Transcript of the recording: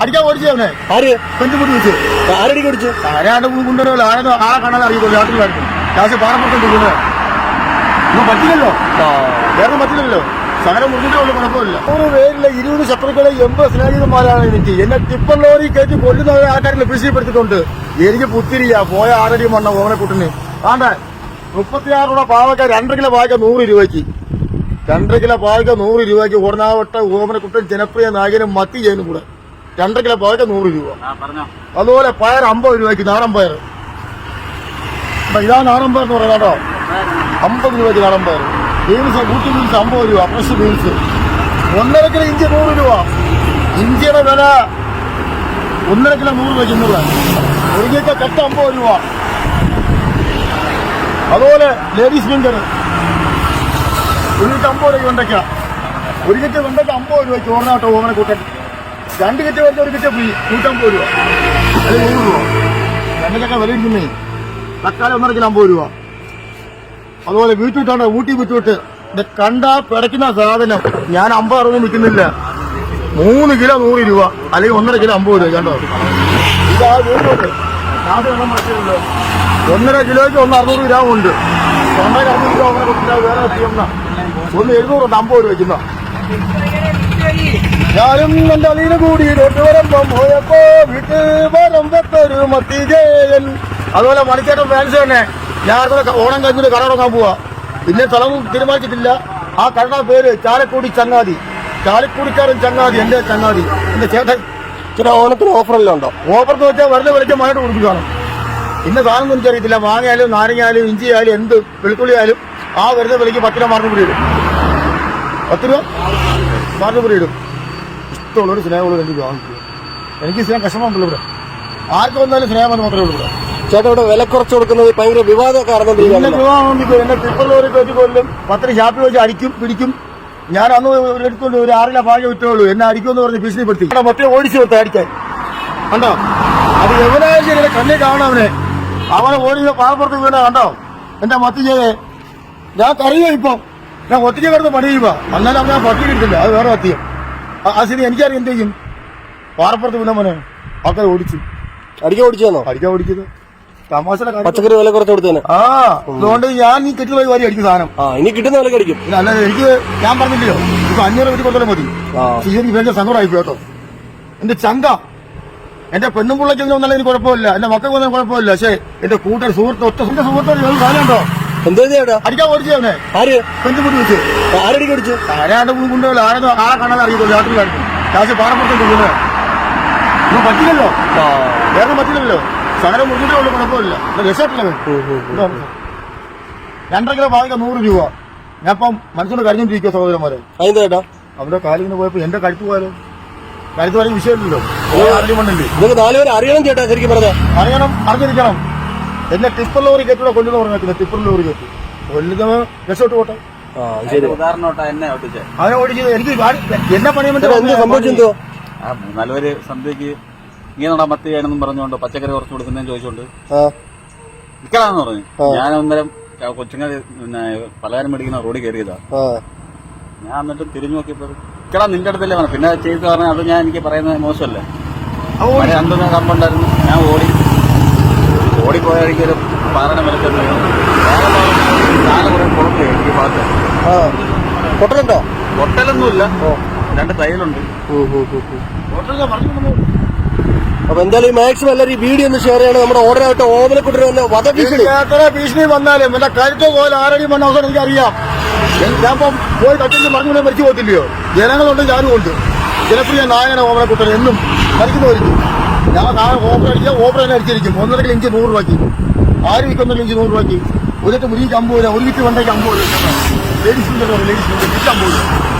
അടിക്കാൻ ഓടിച്ചു അവനെ. ആര്? പെൺകുട്ടി വെച്ച് ആരടി കുടിച്ചു ആരാണ്ട് കൊണ്ടുവരുമല്ലോ? ആരെ ആളെ കാണാൻ അറിയുമല്ലോ നാട്ടിലായിരുന്നു ലാസ്റ്റ് പാറപ്പുറത്ത് കൊണ്ടുവരുന്നത് ഒന്നും പറ്റില്ലല്ലോ? വേറെ പറ്റില്ലല്ലോ? സകലം മുറിഞ്ഞിട്ടേ ഉള്ളു കുഴപ്പമില്ല. ഒരു പേരില്ല ഇരുപത് ശത്രുക്കളെ എൺപത് സ്നേഹിതന്മാരാണ് എനിക്ക്. എന്നെ ടിപ്പർ ലോറി കയറ്റി കൊല്ലുന്ന ആൾക്കാരെ ഭീഷണിപ്പെടുത്തിയിട്ടുണ്ട്. എനിക്ക് പുത്തിരിയാ പോയ ആറടി മണ്ണ ഓമനക്കുട്ടിന്. ആണ്ടെ മുപ്പത്തിയാറ് രൂപ പാവക്ക രണ്ടര കിലോ പാവക്ക നൂറ് രൂപയ്ക്ക്. രണ്ടര കിലോ പാവക്ക നൂറ് രൂപയ്ക്ക് ഓടനാവട്ട ഓമനക്കുട്ടൻ ജനപ്രിയ നായകനും മത്തി ചെയ്യുന്നു കൂടെ. രണ്ടര കിലോ പാവക്ക നൂറ് രൂപ. അതുപോലെ പയർ അമ്പത് രൂപയ്ക്ക് നാടൻ പയർ. ഇതാ നാടൻ പയർ എന്ന് പറയുന്നത് കേട്ടോ. അമ്പത് രൂപയ്ക്ക് നാടൻ പയർ. ബീൻസ് കൂട്ടി ബീൻസ് അമ്പത് രൂപ ഫ്രഷ് ബീൻസ് ഒന്നര കിലോ ഇഞ്ചി നൂറ് രൂപ. ഇഞ്ചിയുടെ വില ഒന്നര കിലോ നൂറ് രൂപ ഇന്നുള്ള ഒരു കിലോ കട്ട അമ്പത് രൂപ. അതുപോലെ ലേഡീസ് ഫിംഗർ അമ്പത് രൂപ ഒരു കിലോ വെണ്ടയ്ക്ക അമ്പത് രൂപ ചോറിനാട്ടോ ഓമന കൂട്ടൻ. രണ്ട് കിറ്റ് വരുന്ന ഒരു കിറ്റ് ഫ്രീ നൂറ്റമ്പത് രൂപ. അല്ലെങ്കിൽ നൂറ് രൂപ. വെണ്ടയ്ക്കൊക്കെ വില ഇരിക്കുന്നേ തക്കാളി ഒന്നര കിലോ അമ്പത് രൂപ. അതുപോലെ ബീറ്റ്റൂട്ടാണ് ഊട്ടി ബീറ്റ്റൂട്ട്. ഇത് കണ്ടാ പിടയ്ക്കുന്ന സാധനം. ഞാൻ അമ്പത് അറുപത് വിൽക്കുന്നില്ല. മൂന്ന് കിലോ നൂറ് രൂപ അല്ലെങ്കിൽ ഒന്നര കിലോ അമ്പത് രൂപ കണ്ടോ? ഇതാ ബീറ്റ്റൂട്ട് ഒന്നര കിലോയ്ക്ക് ഒന്ന് അറുന്നൂറ് ഗ്രാം ഉണ്ട്. തൊണ്ടയ്ക്ക് അറുന്നൂറ് വേറെ ചെയ്യുന്ന ഒന്ന് എഴുന്നൂറ് അമ്പത് രൂപ വയ്ക്കുന്ന ഞാനും എന്റെ അലീന കൂടി വരമ്പം പോയപ്പോ വീട്ടിൽ വരമ്പത്തൊരു മത്തിജയൻ അതുപോലെ മണിച്ചേട്ടൻ ഫാൻസ് തന്നെ. ഞാൻ ഓണം കഴിഞ്ഞിട്ട് കട തുടങ്ങാൻ പോവാ. പിന്നെ സ്ഥലം തീരുമാനിച്ചിട്ടില്ല. ആ കടയുടെ പേര് ചാലക്കുടി ചങ്ങാതി. ചാലക്കുടിക്കാരൻ ചങ്ങാതി എന്റെ ചങ്ങാതി. എന്റെ ചേട്ടൻ ചേട്ടാ ഓണത്തിന് ഓഫറെല്ലാം ഉണ്ടോ? ഓഫർ എന്ന് വെച്ചാൽ വെറുതെ വിളിച്ച മഴ കൊടുക്കുകയാണ് ഇന്ന സാധനം ഒന്നും എനിക്കറിയത്തില്ല. മാങ്ങയാലും നാരങ്ങയാലും ഇഞ്ചിയായാലും എന്ത് വെളുത്തുള്ളി ആയാലും ആ വരുന്ന വിലയ്ക്ക് പത്ത് രൂപ മറന്നു ഇടും പത്ത് രൂപ മറന്നു ഇടും ഇഷ്ടമുള്ളൊരു സ്നേഹമുള്ള എനിക്ക് വാങ്ങിക്കുക എനിക്ക് സ്നേഹം കഷ്ടമുണ്ടല്ലോ ഇവിടെ. ആർക്കും വന്നാലും സ്നേഹം എന്ന് മാത്രമേ ഉള്ളൂ ഇവിടെ. ചേട്ടാ ഇവിടെ വില കുറച്ച് കൊടുക്കുന്നത് ഭയങ്കര വിവാദ കാരണം എന്നെ ടിപ്പർ ലോറി കയറ്റി കൊല്ലും. പത്തിന് ഷാപ്പിൽ വെച്ച് അടിക്കും പിടിക്കും. ഞാൻ അന്ന് ഒരു എടുത്തോണ്ട് ഒരു ആറില പാഴ വിറ്റുള്ളൂ എന്നെ അടിക്കുമെന്ന് പറഞ്ഞ് ഭീഷണിപ്പെടുത്തി. മൊത്തം ഓടിച്ചു കൊടുത്ത് അടിക്കാൻ. കണ്ടോ? അത് എവനായാലും കണ്ണി കാണണം അവനെ. അവനെ ഓടി പാവപ്പുറത്ത് വീണ കണ്ടോ? എന്റെ മത്തി ചെയ്തേ ഞാൻ കറിയോ ഇപ്പൊ. ഞാൻ ഒത്തിരി കിടന്ന് പണി ചെയ്യുക അന്നാലും ഞാൻ പട്ടി കിട്ടില്ല. അത് വേറെ അത്യം ആ ശരി എനിക്കറിയാം എന്ത് ചെയ്യും. പാറപ്പുറത്ത് പിന്നെ മോനെ ആൾക്കാർ ഓടിച്ചു. അടിക്കാൻ ഓടിച്ചതാണോ? അടിക്കാൻ ഓടിച്ചത്. തമാശയുടെ പച്ചക്കറി വില കുറച്ച് കൊടുത്തേനെ ആ അതുകൊണ്ട് ഞാൻ ഈ കെട്ടി പോയി വാരി അടിക്കും സാധനം. ആ ഇനി കിട്ടുന്ന വില അടിക്കും. അല്ല എനിക്ക് ഞാൻ പറഞ്ഞില്ലയോ ഇപ്പൊ അഞ്ഞൂറ് വെച്ച് കൊടുത്താലും മതി. എനിക്ക് ഭയങ്കര സങ്കടമായി കേട്ടോ. എന്റെ ചങ്ക. എന്റെ പെണ്ണും പിള്ളയ്ക്ക് ഒന്നും എനിക്ക് കുഴപ്പമില്ല. എന്റെ മക്കൾക്ക് ഒന്നും കുഴപ്പമില്ല. പക്ഷേ എന്റെ കൂട്ടർ സുഹൃത്ത് ഒറ്റ സുഹൃത്തോട് സാധനം സാധനമുണ്ടോ എന്തോ അടിക്കാൻ ഓടിച്ചു അവനെ. ആര്? വെച്ച് ആരാണ്ട് ആളെ ഒന്നും പറ്റില്ലല്ലോ. വേറെ പറ്റില്ലല്ലോ. മുറിഞ്ഞിട്ടേ ഉള്ളു കുഴപ്പമില്ല. രക്ഷപ്പെട്ടില്ല. രണ്ടര കിലോ ഭാഗിക്ക നൂറ് രൂപ. ഞാൻ ഇപ്പം മനസ്സിലോട് കഴിഞ്ഞോണ്ടിരിക്കുക സഹോദരന്മാരെ. അതെന്താ ചേട്ടാ? കാലിൽ നിന്ന് പോയപ്പോ എന്റെ കഴുത്ത് പോയാലോ? കഴുത്ത് വരെ വിഷയമില്ലല്ലോ. നിങ്ങൾക്ക് നാലുപേരെ അറിയണം ചേട്ടാ ശരിക്കും പറഞ്ഞ. അറിയണം അറിഞ്ഞിരിക്കണം. എന്നെ ടിപ്പർ ലോറി കയറ്റൂടെ കൊല്ലുന്ന പറഞ്ഞേക്കുന്നത് ടിപ്പർ ലോറി കയറ്റി രക്ഷോട്ട് പോട്ടെ. ആ ശരി. ഉദാഹരണമായിട്ടാ എന്നെ ഒട്ടിച്ചേ അവനെ ഓടിച്ചത് എനിക്ക് എന്നെ ആ മൂന്നാലുപേര് സന്ധ്യക്ക് ഇങ്ങനെ മത്തി വേണമെന്നും പറഞ്ഞുകൊണ്ട് പച്ചക്കറി കുറച്ച് കൊടുക്കുന്നതെന്ന് ചോദിച്ചോണ്ട്. ആ. നിക്കലാന്ന് പറഞ്ഞു. ഞാൻ അന്നേരം കൊച്ചുങ്ങൾ പിന്നെ പലഹാരം മേടിക്കുന്ന റോഡിൽ കയറിയതാ. ആ. ഞാൻ എന്നിട്ട് തിരിഞ്ഞു നോക്കിയപ്പോ ഇക്കടാ നിന്റെ അടുത്തല്ലേ പറഞ്ഞു പിന്നെ ചെയ്ത് പറഞ്ഞാൽ അത് ഞാൻ എനിക്ക് പറയുന്നത് മോശമല്ലേ? രണ്ടു കമ്പുണ്ടായിരുന്നു. ഞാൻ ഓടി. ഓടിപ്പോയ എനിക്ക് ഒരു പാറയുടെ കുറെ എനിക്ക് ഭാഗത്ത്. പൊട്ടലുണ്ടോ? ഹോട്ടലൊന്നുമില്ല രണ്ട് തൈലുണ്ട്. അപ്പൊ എന്തായാലും ഈ മാക്സിമം എല്ലാവരും ഈ വീഡിയോ ഒന്ന് ഷെയർ ചെയ്യണം. നമ്മുടെ ഓർഡർ ആയിട്ട് ഓമനക്കുട്ടർ തന്നെ വധഭീഷണി എത്ര ഭീഷണി വന്നാലും എന്റെ കരുത്ത് പോലെ ആരടി മണ്ണോ അവസരം എനിക്കറിയാം. ഞാൻ ഇപ്പം പോയി തട്ടിച്ച് മറിഞ്ഞു മരിച്ചു പോകത്തില്ലയോ? ജനങ്ങളുണ്ട് ഞാനും ഉണ്ട്. ജനപ്രിയ നായകന ഓമനക്കുട്ടൻ എന്നും മരിക്കുന്നവരിക്കും ഞാൻ നാളെ ഓപ്പറ അടിച്ചാൽ ഓപ്പറ തന്നെ അടിച്ചിരിക്കും. ഒന്നര ഇഞ്ച് നൂറ് രൂപയ്ക്ക്. ആര് ഒന്നര ഇഞ്ച് നൂറ് രൂപയ്ക്ക്. ഒരു വിറ്റ് മുരിക്ക് അമ്പത് രൂപ. ഒരു വിറ്റ് വെണ്ടയ്ക്ക് അമ്പത് രൂപ. ലേഡീസ് ലേഡീസ് അമ്പത് രൂപ.